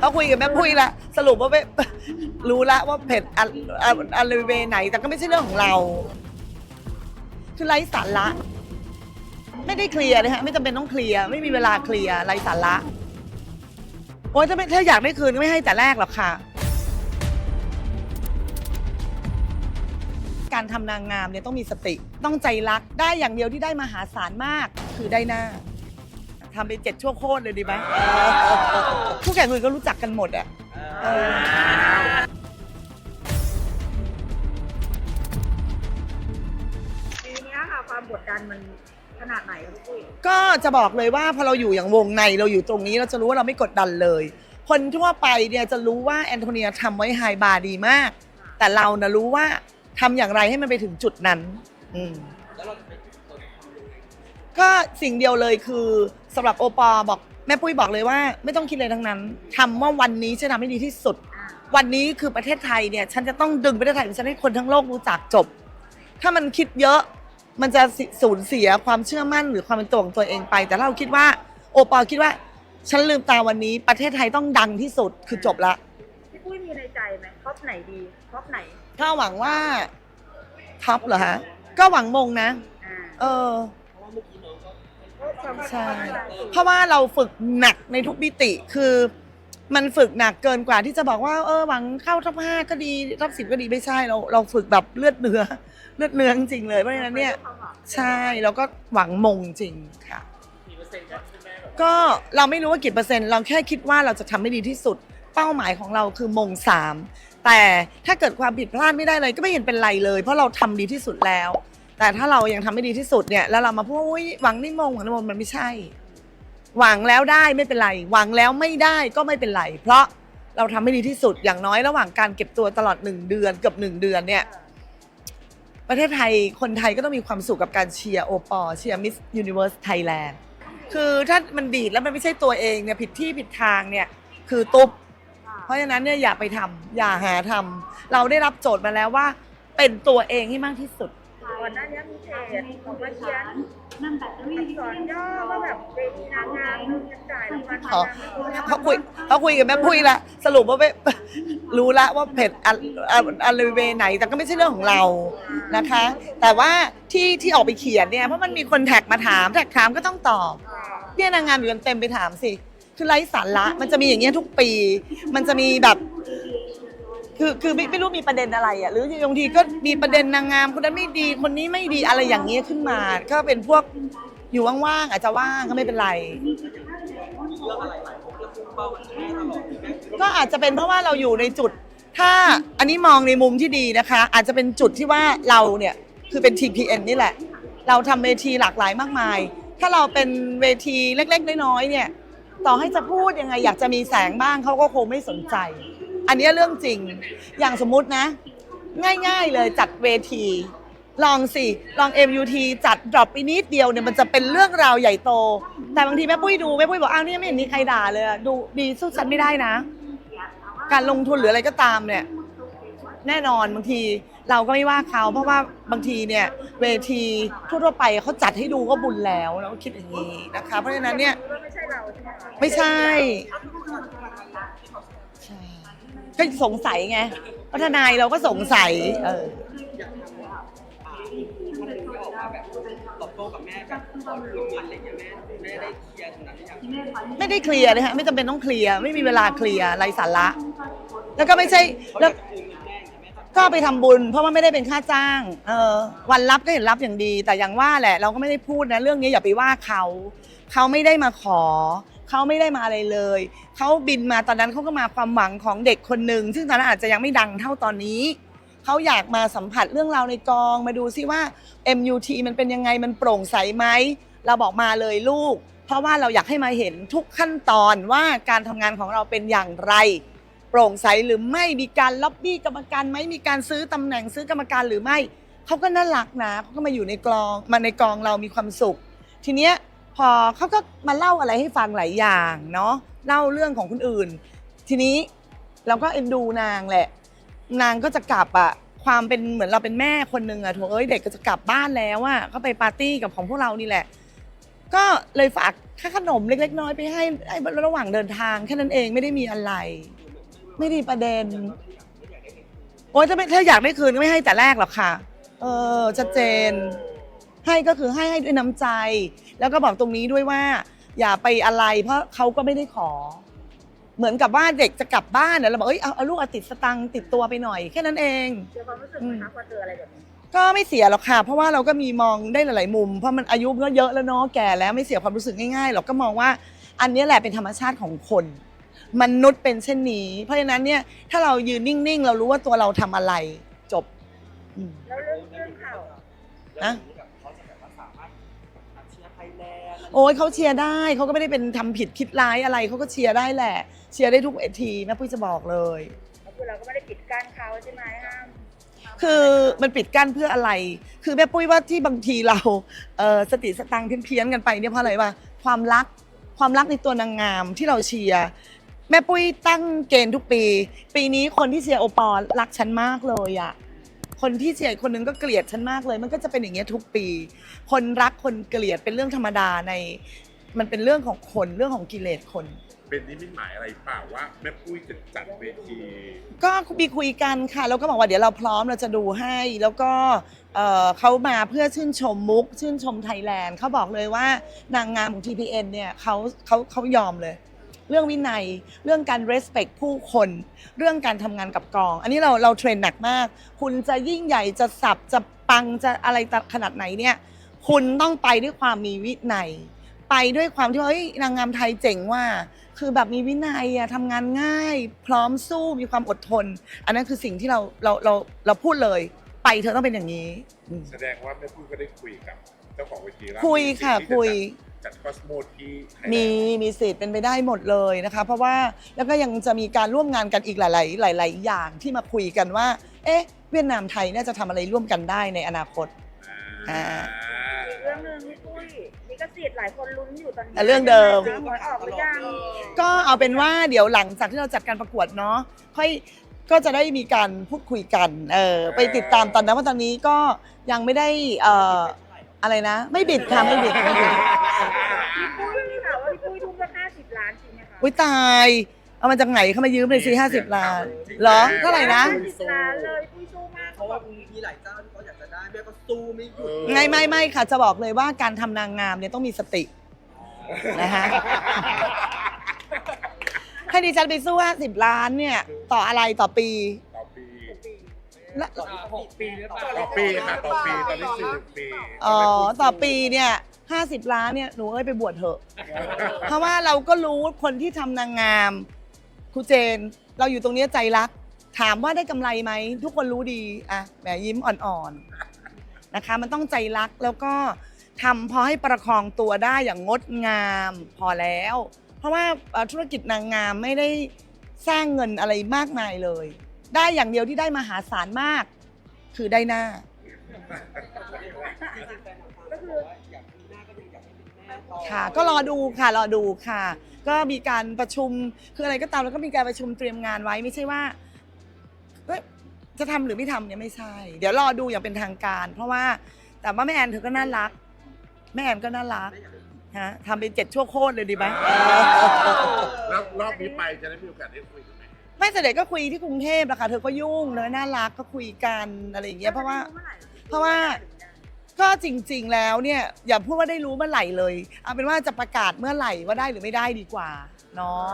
เขาคุยกับแม่ปุ้ยละสรุปว่าไม่รู้ละว่าเผ็ดอะอะอะไรเวไหน แต่ก็ไม่ใช่เรื่องของเรา คือไร้สาระ ไม่ได้เคลียร์เลยฮะไม่จำเป็นต้องเคลียร์ไม่มีเวลาเคลียร์ไร้สาระโอ้ยถ้าไม่ถ้าอยากได้คืนก็ไม่ให้แต่แรกหรอกค่ะ การทำนางงามเนี่ยต้องมีสติ ต้องใจรักได้อย่างเดียวที่ได้มหาศาลมากคือได้หน้า ทำไปเจ็ดชั่วโคตรเลยดีไหมผู้แข่งอื่นก็รู้จักกันหมดอะเออปีเนี้ยค่ะความกดดันมันขนาดไหนครับพี่ปุ้ยก็จะบอกเลยว่าพอเราอยู่อย่างวงในเราอยู่ตรงนี้เราจะรู้ว่าเราไม่กดดันเลย คนทั่วไปเนี่ยจะรู้ว่าแอนโทเนียทำไว้ไฮบาร์ดีมาก แต่เรานะรู้ว่าทำอย่างไรให้มันไปถึงจุดนั้น อืม ก็สิ่งเดียวเลยคือสำหรับโอปอล์บอกแม่ปุ้ยบอกเลยว่า ไม่ต้องคิดเลยทั้งนั้นทำว่าวันนี้จะทำให้ดีที่สุด วันนี้คือประเทศไทยเนี่ย ฉันจะต้องดึงประเทศไทยของฉันให้คนทั้งโลกรู้จักจบ ถ้ามันคิดเยอะมันจะสิสูญเสียความเชื่อมั่นหรือความเป็นตัวของตัวเองไป แต่ถ้าเราคิดว่า โอปอล์คิดว่า ฉันลืมตาวันนี้ประเทศไทยต้องดังที่สุดคือจบละพี่ปุ้ยมีในใจไหมท็อปไหนดีท็อปไหนถ้าหวังว่าท็อปเหรอฮะก็หวังมงนะ อ่า เออก็ความ ใช่เพราะว่าเราฝึกหนักในทุกมิติคือมันฝึกหนักเกินกว่าที่จะบอกว่า เออหวังเข้าท็อปห้าก็ดีท็อปสิบก็ดีไม่ใช่เราเราฝึกแบบเลือดเนื้อเลือดเนื้อจริงเลยเพราะฉะนั้นเนี่ยใช่แล้วก็หวังมงจริงค่ะก็เราไม่รู้ว่ากี่เปอร์เซ็นต์เราแค่คิดว่าเราจะทำให้ดีที่สุด เป้าหมายของเราคือมงสามแต่ถ้าเกิดความผิดพลาดไม่ได้เลยก็ไม่เห็นเป็นไรเลย เพราะเราทำดีที่สุดแล้ว แต่ถ้าเรายังทำไม่ดีที่สุดเนี่ยแล้วเรามาพูดว่าหวังนี่มงหวังนี่มงมันไม่ใช่ หวังแล้วได้ไม่เป็นไร หวังแล้วไม่ได้ก็ไม่เป็นไร เพราะเราทำให้ดีที่สุดอย่างน้อยระหว่างการเก็บตัวตลอดหนึ่งเดือนเกือบหนึ่งเดือนเนี่ยประเทศไทยคนไทยก็ต้องมีความสุขกับการเชียร์โอปอล์เชียร์มิสยูนิเวอร์สไทยแลนด์คือถ้ามันดีดแล้วมันไม่ใช่ตัวเองเนี่ยผิดที่ผิดทางเนี่ยคือตุ๊บเพราะฉะนั้นเนี่ยอย่าไปทำอย่าหาทำเราได้รับโจทย์มาแล้วว่า เป็นตัวเองให้มากที่สุด ก่อนหน้านี้มีเพจออกมาเขียนนั่นแบตเตอรี่อักษรย่อว่าแบบเวทีนางงามจะจ่ายรางวัลอ๋อนางงามเขาคุยเขาคุยกับแม่ปุ้ยละสรุปว่าไม่ รู้ละว่าเผ็ดอะอะอะไรเวไหน แต่ก็ไม่ใช่เรื่องของเรานะคะ แต่ว่าที่ที่ออกไปเขียนเนี่ยเพราะมันมีคนแท็กมาถามแท็กถามก็ต้องตอบ เนี่ยนางงามอยู่กันเต็มไปถามสิ คือไร้สาระ มันจะมีอย่างเงี้ยทุกปี มันจะมีแบบ คือคือไม่ไม่รู้มีประเด็นอะไรอะหรือบางทีก็มีประเด็นนางงามคนนั้นไม่ดีคนนี้ไม่ดีอะไรอย่างเงี้ยขึ้นมา ก็เป็นพวกอยู่ว่างๆอาจจะว่างก็ไม่เป็นไร ก็อาจจะเป็นเพราะว่าเราอยู่ในจุด ถ้าอันนี้มองในมุมที่ดีนะคะ อาจจะเป็นจุดที่ว่าเราเนี่ยคือเป็น TPN นี่แหละ เราทำเวทีหลากหลายมากมาย ถ้าเราเป็นเวทีเล็กๆน้อยๆเนี่ย ต่อให้จะพูดยังไงอยากจะมีแสงบ้างเขาก็คงไม่สนใจ อันนี้เรื่องจริง อย่างสมมุตินะ ง่าย ๆ เลยจัดเวที ลองสิ ลอง MUT จัดดรอปไปนิดเดียวเนี่ยมันจะเป็นเรื่องราวใหญ่โต แต่บางทีแม่ปุ้ยดูแม่ปุ้ยบอกอ้าวเนี่ยไม่เห็นมีใครด่าเลยอะดูดีสู้ฉันไม่ได้นะ การลงทุนหรืออะไรก็ตามเนี่ย แน่นอนบางทีเราก็ไม่ว่าเขาเพราะว่าบางทีเนี่ยเวทีทั่วๆไปเขาจัดให้ดูก็บุญแล้วเราก็คิดอย่างนี้นะคะ เพราะฉะนั้นเนี่ยไม่ใช่ ไม่ใช่ ก็สงสัยไงพัฒนายเราก็สงสัย เออตอบโต้กับแม่แบบขอคืนเงินอะไรเงี้ยแม่แม่ได้เคลียร์ตรงนั้นหรือยังไม่ได้เคลียร์เลยฮะไม่จำเป็นต้องเคลียร์ไม่มีเวลาเคลียร์ไรสาระ แล้วก็ไม่ใช่แล้วคืนเงินแม่อย่างเงี้ยแม่ก็ไปทำบุญเพราะว่าไม่ได้เป็นค่าจ้าง เออ วันรับก็เห็นรับอย่างดี แต่อย่างว่าแหละ เราก็ไม่ได้พูดนะ เรื่องนี้อย่าไปว่าเขา เขาไม่ได้มาขอ เขาไม่ได้มาอะไรเลย เขาบินมาตอนนั้นเขาก็มาความหวังของเด็กคนหนึ่งซึ่งตอนนั้นอาจจะยังไม่ดังเท่าตอนนี้เขาอยากมาสัมผัสเรื่องราวในกองมาดูซิว่า MUT มันเป็นยังไงมันโปร่งใสไหมเราบอกมาเลยลูก เพราะว่าเราอยากให้มาเห็นทุกขั้นตอนว่าการทำงานของเราเป็นอย่างไร โปร่งใสหรือไม่มีการล็อบบี้กรรมการไหมมีการซื้อตำแหน่งซื้อกรรมการหรือไม่เขาก็น่ารักนะเขาก็มาอยู่ในกองมาในกองเรามีความสุข ทีเนี้ย พอเขาก็มาเล่าอะไรให้ฟังหลายอย่างเนาะเล่าเรื่องของคนอื่น ทีนี้เราก็เอ็นดูนางแหละ นางก็จะกลับอะความเป็นเหมือนเราเป็นแม่คนหนึ่งอะโถเอ้ยเด็กก็จะกลับบ้านแล้วอะก็ไปปาร์ตี้กับของพวกเรานี่แหละ ก็เลยฝากค่าขนมเล็ก ๆ น้อยๆไปให้ไอ้ระหว่างเดินทางแค่นั้นเองไม่ได้มีอะไร ไม่ได้ประเด็น โอ๊ยถ้าไม่ถ้าอยากได้คืนก็ไม่ให้แต่แรกหรอกค่ะ เออชัดเจน ให้ก็คือให้ให้ด้วยน้ำใจ แล้วก็บอกตรงนี้ด้วยว่า อย่าไปอะไร เพราะเขาก็ไม่ได้ขอ เหมือนกับว่าเด็กจะกลับบ้านเนี่ยเราบอกเอ้ยเอาเอาลูกเอาติดสตังค์ติดตัวไปหน่อย แค่นั้นเอง เจอความรู้สึกไหมคะพอเจออะไรแบบนี้ก็ไม่เสียหรอกค่ะ เพราะว่าเราก็มีมองได้หลาย ๆ มุม เพราะมันอายุก็เยอะแล้วเนาะแก่แล้วไม่เสียความรู้สึกง่ายๆหรอกก็มองว่า อันนี้แหละเป็นธรรมชาติของคน มนุษย์เป็นเช่นนี้ เพราะฉะนั้นเนี่ยถ้าเรายืนนิ่ง ๆ เรารู้ว่าตัวเราทำอะไรจบอืม แล้วเรื่องเรื่องข่าว นะแบบเขาจะแบบว่าสามารถเชียร์ไทยแลนด์โอ้ยเขาเชียร์ได้เขาก็ไม่ได้เป็นทำผิดคิดร้ายอะไรเขาก็เชียร์ได้แหละ เชียร์ได้ทุกเวทีแม่ปุ้ยจะบอกเลย ก็คือเราก็ไม่ได้ปิดกั้นเขาใช่ไหมห้ามคือมันปิดกั้นเพื่ออะไร คือแม่ปุ้ยว่าที่บางทีเราเออสติสตังค์เพี้ยนๆกันไปเนี่ยเพราะอะไรวะความรักความรักในตัวนางงามที่เราเชียร์แม่ปุ้ยตั้งเกณฑ์ทุกปี ปีนี้คนที่เชียร์โอปอลรักฉันมากเลยอะ คนที่เชียร์อีกคนนึงก็เกลียดฉันมากเลย มันก็จะเป็นอย่างเงี้ยทุกปี คนรักคนเกลียดเป็นเรื่องธรรมดาใน มันเป็นเรื่องของคนเรื่องของกิเลสคน เป็นนิมิตหมายอะไรเปล่าว่าแม่ปุ้ยจะจัดเวทีก็มีคุยกันค่ะแล้วก็บอกว่าเดี๋ยวเราพร้อมเราจะดูให้ แล้วก็เอ่อเขามาเพื่อชื่นชมมุก ชื่นชมไทยแลนด์เขาบอกเลยว่านางงามของ TPN เนี่ยเขาเขาเขายอมเลย เรื่องวินัย เรื่องการ respect ผู้คน เรื่องการทำงานกับกอง อันนี้เราเราเทรนหนักมาก คุณจะยิ่งใหญ่จะสับจะปังจะอะไรขนาดไหนเนี่ย คุณต้องไปด้วยความมีวินัย ไปด้วยความที่ว่าเฮ้ยนางงามไทยเจ๋งว่า คือแบบมีวินัยอะทำงานง่าย พร้อมสู้มีความอดทน อันนั้นคือสิ่งที่เราเราเราเราพูดเลย ไปเธอต้องเป็นอย่างนี้อืมแสดงว่าแม่ปุ้ยก็ได้คุยกับเจ้าของเวทีแล้วคุยค่ะที่จคุย จัด คอสโมที่ไทยแลนด์มีมีสิทธิ์เป็นไปได้หมดเลยนะคะ เพราะว่าแล้วก็ยังจะมีการร่วมงานกันอีกหลาย ๆ หลาย ๆ อย่างที่มาคุยกันว่า เอ๊ะ เวียดนามไทยน่าจะทำอะไรร่วมกันได้ในอนาคต อ่า อีกเรื่องหนึ่งพี่ปุ้ยนี่ก็สิทธิ์หลายคนลุ้นอยู่ตอนนี้แต่เรื่องเดิมหวยออกหรือยังก็เอาเป็นว่าเดี๋ยวหลังจากที่เราจัดการประกวดเนาะค่อยก็จะได้มีการพูดคุยกันเออไปติดตามตอนนั้นว่าตอนนี้ก็ยังไม่ได้เอ่อ อะไรนะ ไม่บิดค่ะไม่บิดไม่บิดพี่ปุ้ยนี่ค่ะว่าพี่ปุ้ยทุ่มสักห้าสิบล้านจริงไหมคะอุ้ยตาย เอามาจากไหนเขามายืมเลยสิห้าสิบล้านเหรอเท่าไหร่นะ ห้าสิบล้านเลยพี่ปุ้ยสู้มากเพราะว่ามีหลายเจ้าที่เขาอยากจะได้แม่ก็สู้ไม่หยุดไม่ไม่ไม่ค่ะ จะบอกเลยว่าการทำนางงามเนี่ยต้องมีสตินะคะถ้าดิฉันไปสู้ห้าสิบล้านเนี่ย ต่ออะไรต่อปีต่อปี และหกปีหรือเปล่าต่อปีค่ะต่อปีตอนนี้สี่สิบปีอ๋อต่อปีเนี่ยห้าสิบล้านเนี่ยหนูเอ้ยไปบวชเถอะ เพราะว่าเราก็รู้คนที่ทำนางงามครูเจน เราอยู่ตรงเนี้ยใจรัก ถามว่าได้กำไรไหม ทุกคนรู้ดีอะแหมยิ้มอ่อนๆนะคะ มันต้องใจรักแล้วก็ทำพอให้ประคองตัวได้อย่างงดงามพอแล้ว เพราะว่าเอ่อธุรกิจนางงามไม่ได้สร้างเงินอะไรมากมายเลย ได้อย่างเดียวที่ได้มหาศาลมาก คือได้หน้าก็คืออยากมีหน้าก็ยังอยากให้เป็นแม่ต่อค่ะ ก็รอดูค่ะ รอดูค่ะ ก็มีการประชุม คืออะไรก็ตามแล้วก็มีการประชุมเตรียมงานไว้ไม่ใช่ว่าเอ้ยจะทำหรือไม่ทำเนี่ยไม่ใช่ เดี๋ยวรอดูอย่างเป็นทางการ เพราะว่า แต่ว่าแม่แอนเธอก็น่ารัก แม่แอนก็น่ารักฮะทำเป็นเจ็ดชั่วโคตรเลยดีไหม แล้วรอบนี้ไปจะได้มีโอกาสได้คุยกัน ไหมไม่เสด็จก็คุยที่กรุงเทพแหละค่ะเธอก็ยุ่งเลยน่ารักก็คุยกันอะไรอย่างเงี้ยเพราะว่า เพราะว่า ก็จริง ๆ แล้วเนี่ยอย่าพูดว่าได้รู้เมื่อไหร่เลย เอาเป็นว่าจะประกาศเมื่อไหร่ว่าได้หรือไม่ได้ดีกว่าเนาะ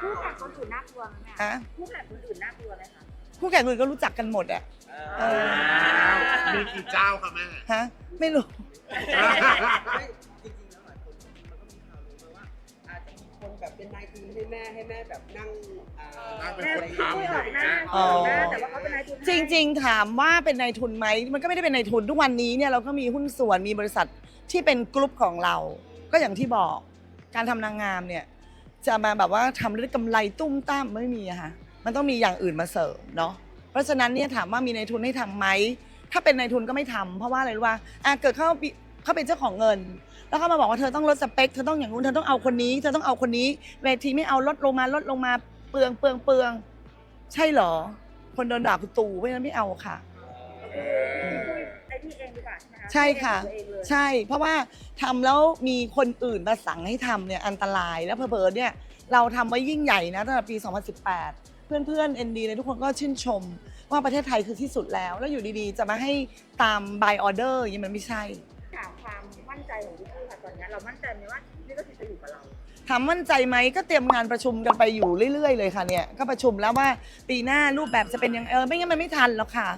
คู่แข่งคนอื่นน่ากลัวไหมแม่ฮะคู่แข่งคนอื่นน่ากลัวไหมคะคู่แข่งอื่นก็รู้จักกันหมดอะเออมีกี่เจ้าคะแม่ฮะไม่รู้ ไม่ ให้แม่ให้แม่แบบนั่งอ่านั่งเป็นแม่คนพี่ปุ้ยออกหน้าอ๋อออกหน้าแต่ว่าเขาเป็นนายทุนให้จริง ๆ ถามว่าเป็นนายทุนไหมมันก็ไม่ได้เป็นนายทุนทุกวันนี้เนี่ยเราก็มีหุ้นส่วนมีบริษัทที่เป็นกลุ่มของเรา ก็อย่างที่บอกการทำนางงามเนี่ยจะมาแบบว่าทำด้วยกำไรตุ้มตั้มไม่มีอะค่ะมันต้องมีอย่างอื่นมาเสริมเนาะเพราะฉะนั้นเนี่ยถามว่ามีนายทุนให้ทำไหมถ้าเป็นนายทุนก็ไม่ทำเพราะว่าอะไรรู้ว่าอะเกิดเขาเขาเป็นเจ้าของเงิน แล้วเขามาบอกว่าเธอต้องลดสเปคเธอต้องอย่างนู้นเธอต้องเอาคนนี้เธอต้องเอาคนนี้เวทีไม่เอาลดลงมาลดลงมาเปลืองเปลืองเปลือง ใช่เหรอ คนโดนด่าคือตูเพราะฉะนั้นไม่เอาค่ะเออไอ้ที่เองดีกว่าใช่ไหมคะใช่ค่ะคิดเองของตัวเองเลยใช่ เพราะว่าทำแล้วมีคนอื่นมาสั่งให้ทำเนี่ยอันตรายแล้วเพอเบิร์เนี่ยเราทำไว้ยิ่งใหญ่นะตั้งแต่ปี 2018 เพื่อนๆ ND เลยทุกคนก็ชื่นชม ว่าประเทศไทยคือที่สุดแล้ว แล้วอยู่ดีๆ จะมาให้ตาม by order อย่างนี้มันไม่ใช่ถา มความมั่นใจของพี่กี้ค่ะตอนนี้เรามั่นใจไหมว่านี่ก็คือจะอยู่กับเรา ถามมั่นใจไหมก็เตรียมงานประชุมกันไปอยู่เรื่อยๆเลยค่ะเนี่ยก็ประชุมแล้วว่าปีหน้ารูปแบบจะเป็นยังไงเออไม่งั้นมันไม่ทันหรอกค่ะ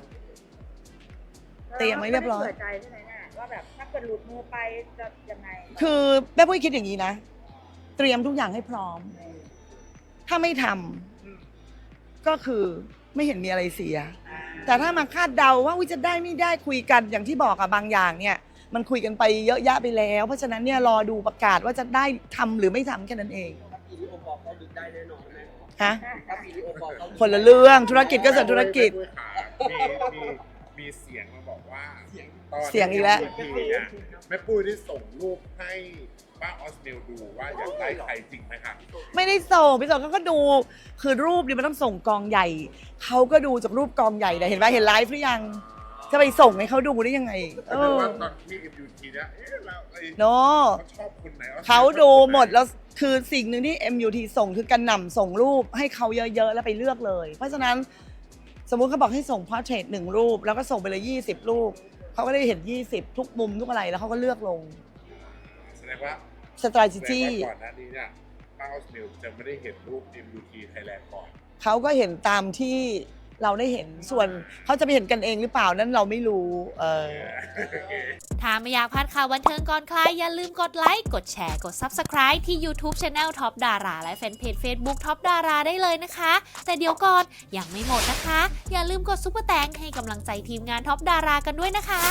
เตรียมไว้เรียบร้อยเผื่อใจใช่ไหมแม่ว่าแบบถ้าเกิดหลุดมือไปจะยังไงคือแม่ปุ้ยคิดอย่างนี้นะ เตรียมทุกอย่างให้พร้อม ถ้าไม่ทำก็คือไม่เห็นมีอะไรเสีย แต่ถ้ามาคาดเดาว่าอุ๊ยจะได้ไม่ได้คุยกันอย่างที่บอกอะบางอย่างเนี่ย มันคุยกันไปเยอะแยะไปแล้ว เพราะฉะนั้นเนี่ยรอดูประกาศว่าจะได้ทำหรือไม่ทำแค่นั้นเองถ้าปีนี้โอบอกเขาดึกได้แน่นอนแม่ฮะถ้าปีนี้โอบอกเขาคนละเรื่องธุรกิจก็ส่วนธุรกิจ มีมีมีเสียงมาบอกว่าตอนเสียงอีกแล้วที่เนี่ยแม่ปุ้ยได้ส่งรูปให้ป้าออสเมลดูว่าอยากได้ใครจริงไหมคะ ไม่ได้ส่งพี่ส่งเขาก็ดูคือรูปเนี่ยมันต้องส่งกองใหญ่เขาก็ดูจากรูปกองใหญ่เนี่ยเห็นไหมเห็นไลฟ์หรือยัง จะไปส่งให้เขาดูได้ยังไง เอแต่อว่าตอนที่ MUT เนี่ยเอ๊ะเราไอ้โนเขาชอบคนไหนวะเขาดูหมดแล้วคือสิ่งหนึ่งที่ MUT ส่งคือการหน่ำส่งรูปให้เขาเยอะๆ แล้วไปเลือกเลย เพราะฉะนั้นสมมุติเขาบอกให้ส่งพอร์เทรตหนึ่งรูป แล้วก็ส่งไปเลย 20 รูป เขาก็ได้เห็น 20 ทุกมุมทุกอะไรแล้วเขาก็เลือกลง แสดงว่า s t r a แส t ด e ง g y ว่าก่อนหน้านี้เนี่ยป้าออสเมลจะไม่ได้เห็นรูป MUT Thailand ก่อน เขาก็เห็นตามที่ เราได้เห็นส่วนเขาจะไปเห็นกันเองหรือเปล่านั้นเราไม่รู้เออ ถ้าไม่อยากพลาดข่าวบันเทิงก่อนใครอย่าลืมกดไลค์ กดแชร์ กด Subscribe ที่ YouTube Channel Top Dara และแฟนเพจ Facebook Top Dara ได้เลยนะคะ แต่เดี๋ยวก่อนยังไม่หมดนะคะ อย่าลืมกดซุปเปอร์แตงให้กำลังใจทีมงาน Top Dara กันด้วยนะคะ